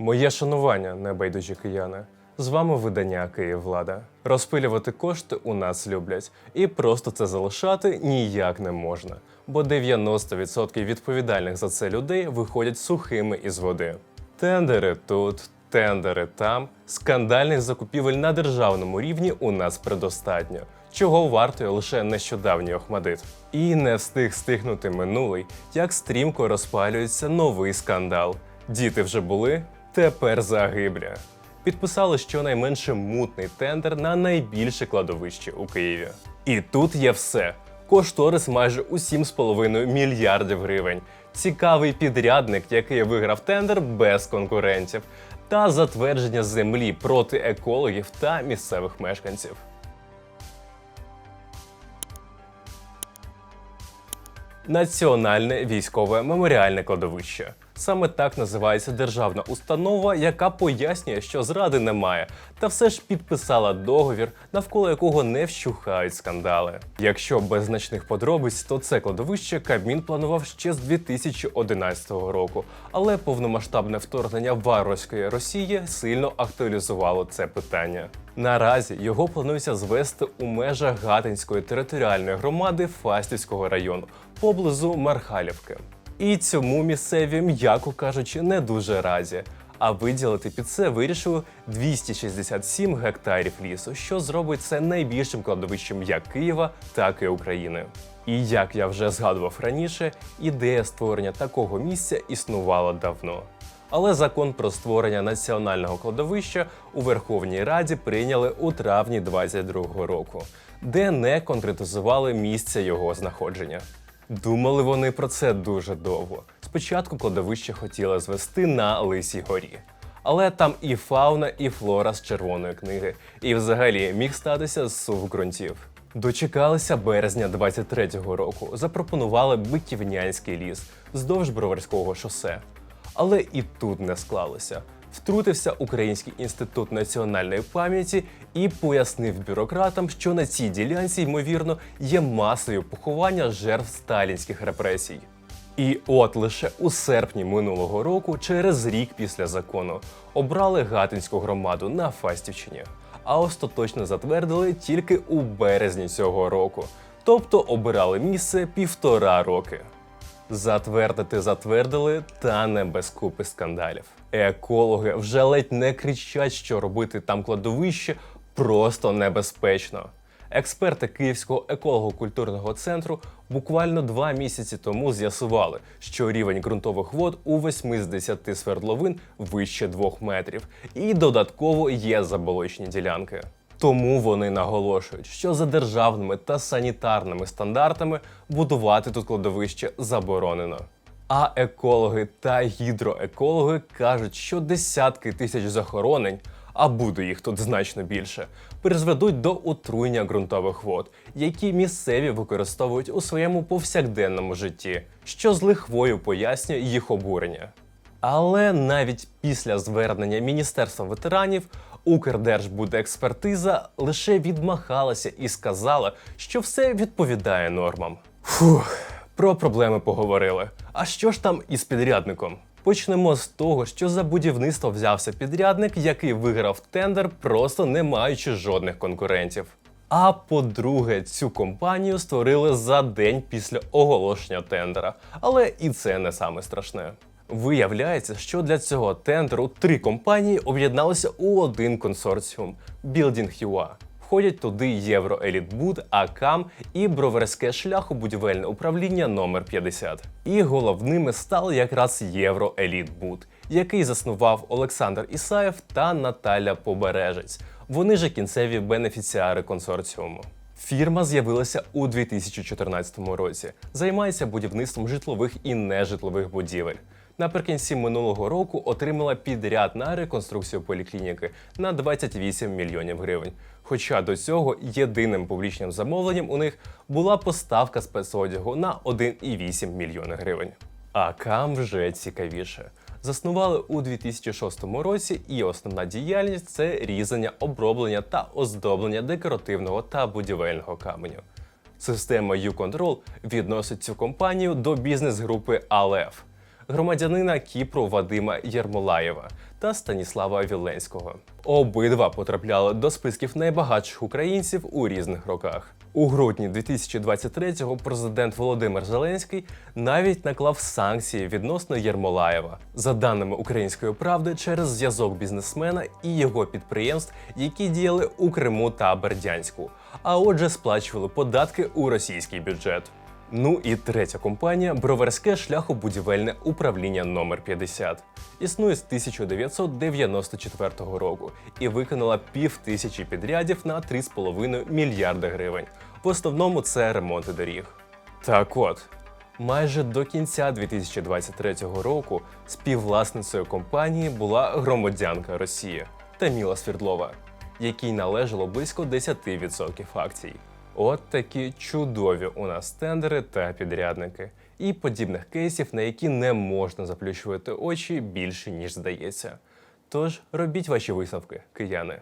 Моє шанування, небайдужі кияни. З вами видання Київвлада. Розпилювати кошти у нас люблять, і просто це залишати ніяк не можна. Бо 90% відповідальних за це людей виходять сухими із води. Тендери тут, тендери там. Скандальних закупівель на державному рівні у нас предостатньо. Чого вартує лише нещодавній Охмадит. І не встиг стихнути минулий, як стрімко розпалюється новий скандал. Діти вже були, тепер загибля. Підписали щонайменше мутний тендер на найбільше кладовище у Києві. І тут є все. Кошторис майже у 7,5 мільярдів гривень. Цікавий підрядник, який виграв тендер без конкурентів, та затвердження землі проти екологів та місцевих мешканців. Національне військове меморіальне кладовище. Саме так називається державна установа, яка пояснює, що зради немає, та все ж підписала договір, навколо якого не вщухають скандали. Якщо без значних подробиць, то це кладовище Кабмін планував ще з 2011 року, але повномасштабне вторгнення варварської Росії сильно актуалізувало це питання. Наразі його планується звести у межах Гатинської територіальної громади Фастівського району поблизу Мархалівки. І цьому місцеві, м'яко кажучи, не дуже раді. А виділити під це вирішили 267 гектарів лісу, що зробить це найбільшим кладовищем як Києва, так і України. І як я вже згадував раніше, ідея створення такого місця існувала давно. Але закон про створення національного кладовища у Верховній Раді прийняли у травні 22-го року, де не конкретизували місце його знаходження. Думали вони про це дуже довго. Спочатку кладовище хотіли звести на Лисій горі. Але там і фауна, і флора з червоної книги, і взагалі міг статися зсув ґрунтів. Дочекалися березня 23-го року, запропонували Биківнянський ліс вздовж Броварського шосе. Але і тут не склалося. Втрутився Український інститут національної пам'яті і пояснив бюрократам, що на цій ділянці, ймовірно, є масові поховання жертв сталінських репресій. І от лише у серпні минулого року, через рік після закону, обрали Гатинську громаду на Фастівщині, а остаточно затвердили тільки у березні цього року, тобто обирали місце півтора роки. Затвердити затвердили, та не без купи скандалів. Екологи вже ледь не кричать, що робити там кладовище просто небезпечно. Експерти Київського еколого-культурного центру буквально два місяці тому з'ясували, що рівень ґрунтових вод у 8 з 10 свердловин вище 2 метрів, і додатково є заболочені ділянки. Тому вони наголошують, що за державними та санітарними стандартами будувати тут кладовище заборонено. А екологи та гідроекологи кажуть, що десятки тисяч захоронень, а буде їх тут значно більше, призведуть до отруєння ґрунтових вод, які місцеві використовують у своєму повсякденному житті, що з лихвою пояснює їх обурення. Але навіть після звернення Міністерства ветеранів Укрдержбудекспертиза лише відмахалася і сказала, що все відповідає нормам. Фух, про проблеми поговорили. А що ж там із підрядником? Почнемо з того, що за будівництво взявся підрядник, який виграв тендер, просто не маючи жодних конкурентів. А по-друге, цю компанію створили за день після оголошення тендера. Але і це не саме страшне. Виявляється, що для цього тендеру три компанії об'єдналися у один консорціум Building.ua. Входять туди Євроелітбуд, АКАМ і Броварське шляхобудівельне управління номер 50. І головними стали якраз Євроелітбуд, який заснував Олександр Ісаєв та Наталя Побережець. Вони же кінцеві бенефіціари консорціуму. Фірма з'явилася у 2014 році. Займається будівництвом житлових і нежитлових будівель. Наприкінці минулого року отримала підряд на реконструкцію поліклініки на 28 мільйонів гривень. Хоча до цього єдиним публічним замовленням у них була поставка спецодягу на 1,8 мільйони гривень. А кам вже цікавіше. Заснували у 2006 році, і основна діяльність це різання, оброблення та оздоблення декоративного та будівельного каменю. Система U-Control відносить цю компанію до бізнес-групи Алеф. Громадянина Кіпру Вадима Єрмолаєва та Станіслава Віленського. Обидва потрапляли до списків найбагатших українців у різних роках. У грудні 2023-го президент Володимир Зеленський навіть наклав санкції відносно Єрмолаєва, за даними української правди, через зв'язок бізнесмена і його підприємств, які діяли у Криму та Бердянську, а отже, сплачували податки у російський бюджет. Ну і третя компанія Броварське шляхобудівельне управління номер 50 Існує з 1994 року і виконала пів тисячі підрядів на 3,5 мільярди гривень. В основному це ремонти доріг. Так от, майже до кінця 2023 року співвласницею компанії була громадянка Росії Таміла Свердлова, якій належало близько 10% акцій. От такі чудові у нас тендери та підрядники, і подібних кейсів, на які не можна заплющувати очі більше ніж здається. Тож робіть ваші висновки, кияни.